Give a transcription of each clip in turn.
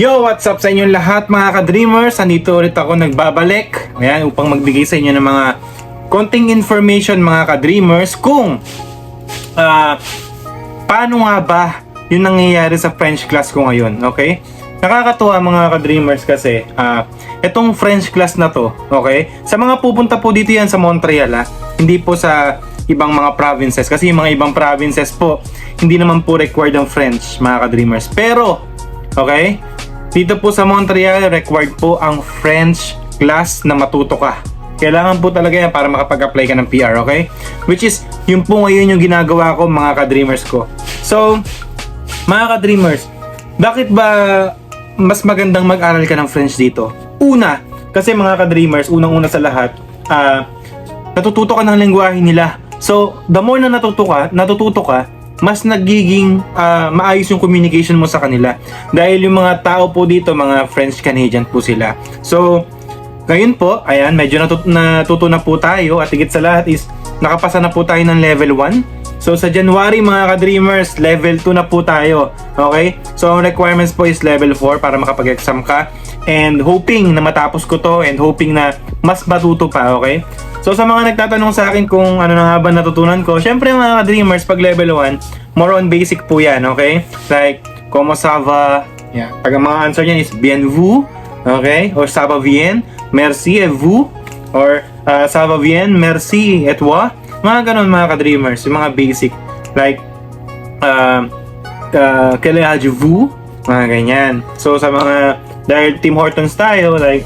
Yo, what's up sa inyong lahat mga ka-dreamers? Andito ulit ako nagbabalik. Ayan, upang magbigay sa inyo ng mga konting information mga ka-dreamers kung ah, paano nga ba yung nangyayari sa French class ko ngayon, okay? Nakakatuwa mga ka-dreamers kasi ah, itong French class na to, okay? Sa mga pupunta po dito yan sa Montreal, ah, hindi po sa ibang mga provinces kasi yung mga ibang provinces po hindi naman po required ang French mga ka-dreamers. Pero, okay? Dito po sa Montreal, required po ang French class na matuto ka. Kailangan po talaga yan para makapag-apply ka ng PR, okay? Which is, yun po ngayon yung ginagawa ko mga ka-dreamers ko. So, mga ka-dreamers, bakit ba mas magandang mag-aral ka ng French dito? Una, kasi mga ka-dreamers, unang-una sa lahat, ah, natututo ka ng lengguwahe nila. So, the more na natuto ka, natututo ka, mas nagiging ah, maayos yung communication mo sa kanila. Dahil yung mga tao po dito, mga French Canadian po sila. So, ngayon po, ayan, medyo natut natuto na po tayo at higit sa lahat is nakapasa na po tayo ng level 1. So sa January mga ka-dreamers, level 2 na po tayo. Okay? So ang requirements po is level 4 para makapag-exam ka. And hoping na matapos ko to and hoping na mas matuto pa, okay? So sa mga nagtatanong sa akin kung ano na nga ba natutunan ko, syempre mga ka-dreamers, pag level 1, more on basic po yan, okay? Like, como ça va? Yeah. Pag ang mga answer niyan is bien vous, okay? Or ça va bien, merci et vous, or uh, ça va bien, merci et toi. Mga ganun mga ka-dreamers, yung mga basic. Like, uh, uh, quel âge-vous? Mga ganyan. So sa mga, dahil Tim Hortons tayo, like,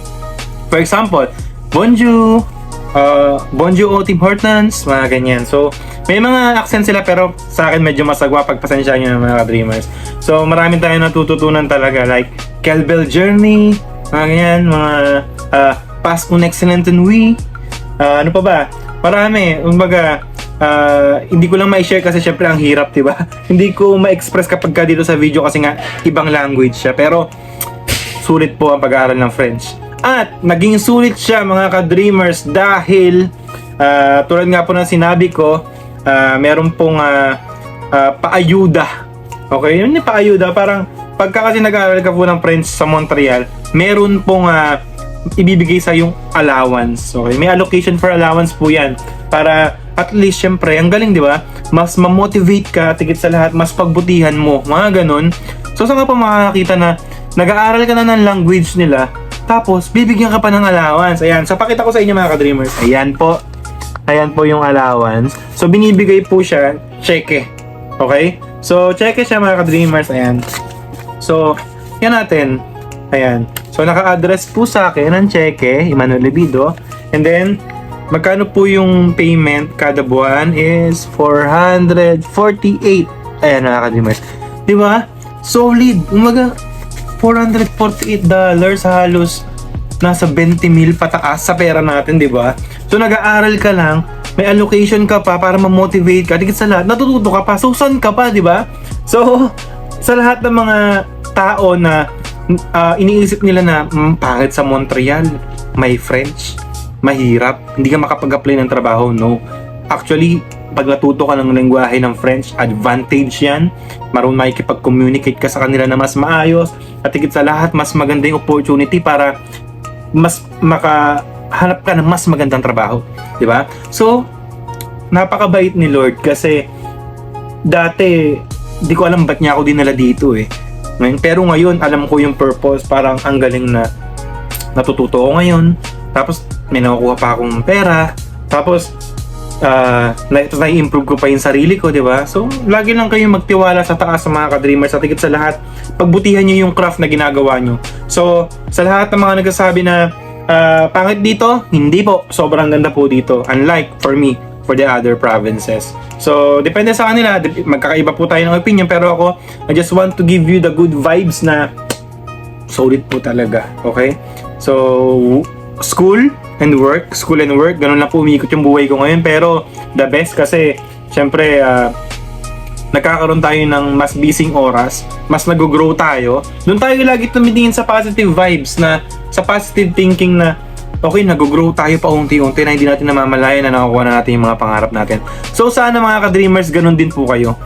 for example, bonjour, uh, bonjour o Tim Hortons, mga ganyan. So, may mga accent sila pero sa akin medyo masagwa pagpasensya nyo ng mga ka-dreamers. So, marami tayong natututunan talaga like Kelbel Journey, mga ganyan, mga uh, Pass un excellent nuit, Ah, ano pa ba? Marami. Kumbaga, ah, hindi ko lang ma-share kasi syempre ang hirap, 'di ba? hindi ko ma-express kapag ka dito sa video kasi nga ibang language siya. Pero sulit po ang pag-aaral ng French. At naging sulit siya mga ka-dreamers dahil ah, tulad nga po ng sinabi ko, ah, meron pong ah, ah, paayuda. Okay, yun yung paayuda. Parang pagka kasi nag-aaral ka po ng French sa Montreal, meron pong ah, ibibigay sa yung allowance. Okay, may allocation for allowance po yan. Para at least, syempre, ang galing, di ba? Mas ma-motivate ka, tigit sa lahat, mas pagbutihan mo, mga ganun. So, saan ka pa makakakita na nag-aaral ka na ng language nila, tapos, bibigyan ka pa ng allowance. Ayan, so pakita ko sa inyo mga ka-dreamers. Ayan po. Ayan po yung allowance. So, binibigay po siya, cheque. Okay? So, cheque siya mga ka-dreamers. Ayan. So, yan natin. Ayan. So, naka-address po sa akin ang cheque, Emmanuel Libido. And then, magkano po yung payment kada buwan is 448. Ayan, mga ka-dreamers. Di ba? Solid. Umaga, 448 dollars halos nasa 20 mil pataas sa pera natin, di ba? So nag-aaral ka lang, may allocation ka pa para ma-motivate ka, tigit sa lahat, natututo ka pa, susan ka pa, di ba? So, sa lahat ng mga tao na ah, iniisip nila na, mm, pangit sa Montreal, may French, mahirap, hindi ka makapag-apply ng trabaho, no. Actually, pag natuto ka ng lengguwahe ng French, advantage yan. Marunong makikipag-communicate ka sa kanila na mas maayos. At higit sa lahat, mas maganda yung opportunity para mas makahanap ka ng mas magandang trabaho. Ba? So, napakabait ni Lord kasi dati, di ko alam ba't niya ako dinala dito eh. Ngayon, pero ngayon, alam ko yung purpose. Parang ang galing na natututo ko ngayon. Tapos, may nakukuha pa akong pera. Tapos, uh, na, na-improve ko pa yung sarili ko, di ba? So, lagi lang kayong magtiwala sa taas sa mga ka-dreamers at higit sa lahat, pagbutihan nyo yung craft na ginagawa nyo. So, sa lahat ng mga nagsasabi na ah, pangit dito, hindi po. Sobrang ganda po dito. Unlike for me, for the other provinces. So, depende sa kanila. Magkakaiba po tayo ng opinion. Pero ako, I just want to give you the good vibes na solid po talaga. Okay? So, school and work, school and work, ganun lang po umiikot yung buhay ko ngayon. Pero, the best kasi, syempre, ah, nagkakaroon tayo ng mas busy oras, mas nag-grow tayo. Doon tayo lagi tumitingin sa positive vibes na, sa positive thinking na, okay, nag-grow tayo pa unti-unti na hindi natin namamalayan na nakukuha na natin yung mga pangarap natin. So, sana mga ka-dreamers, ganun din po kayo.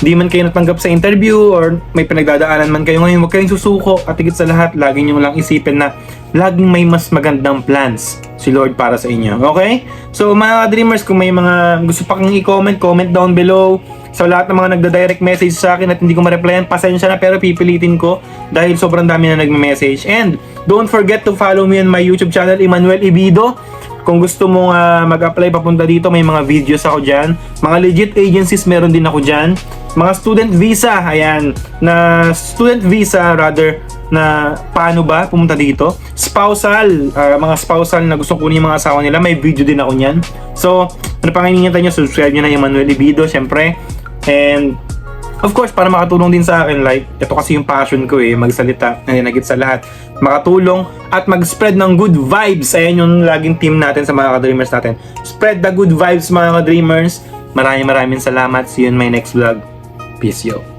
di man kayo natanggap sa interview or may pinagdadaanan man kayo ngayon, huwag kayong susuko at higit sa lahat, lagi nyo lang isipin na laging may mas magandang plans si Lord para sa inyo. Okay? So mga dreamers, kung may mga gusto pa kang i-comment, comment down below. Sa lahat ng mga nagda-direct message sa akin at hindi ko ma-replyan, pasensya na pero pipilitin ko dahil sobrang dami na nagme-message. And don't forget to follow me on my YouTube channel, Emmanuel Ibido. Kung gusto mong ah, mag-apply papunta dito, may mga videos ako dyan. Mga legit agencies meron din ako dyan. Mga student visa, ayan, na student visa rather na paano ba pumunta dito. Spousal, ah, mga spousal na gusto kunin yung mga asawa nila, may video din ako niyan. So, ano pang hinihintay nyo, subscribe nyo na yung Manuel Ibido, syempre. And, of course, para makatulong din sa akin, like, ito kasi yung passion ko eh, magsalita, na nagit sa lahat. Makatulong at mag-spread ng good vibes. Ayan yung laging team natin sa mga ka-dreamers natin. Spread the good vibes mga ka-dreamers. Maraming maraming salamat. See you in my next vlog. Peace yo.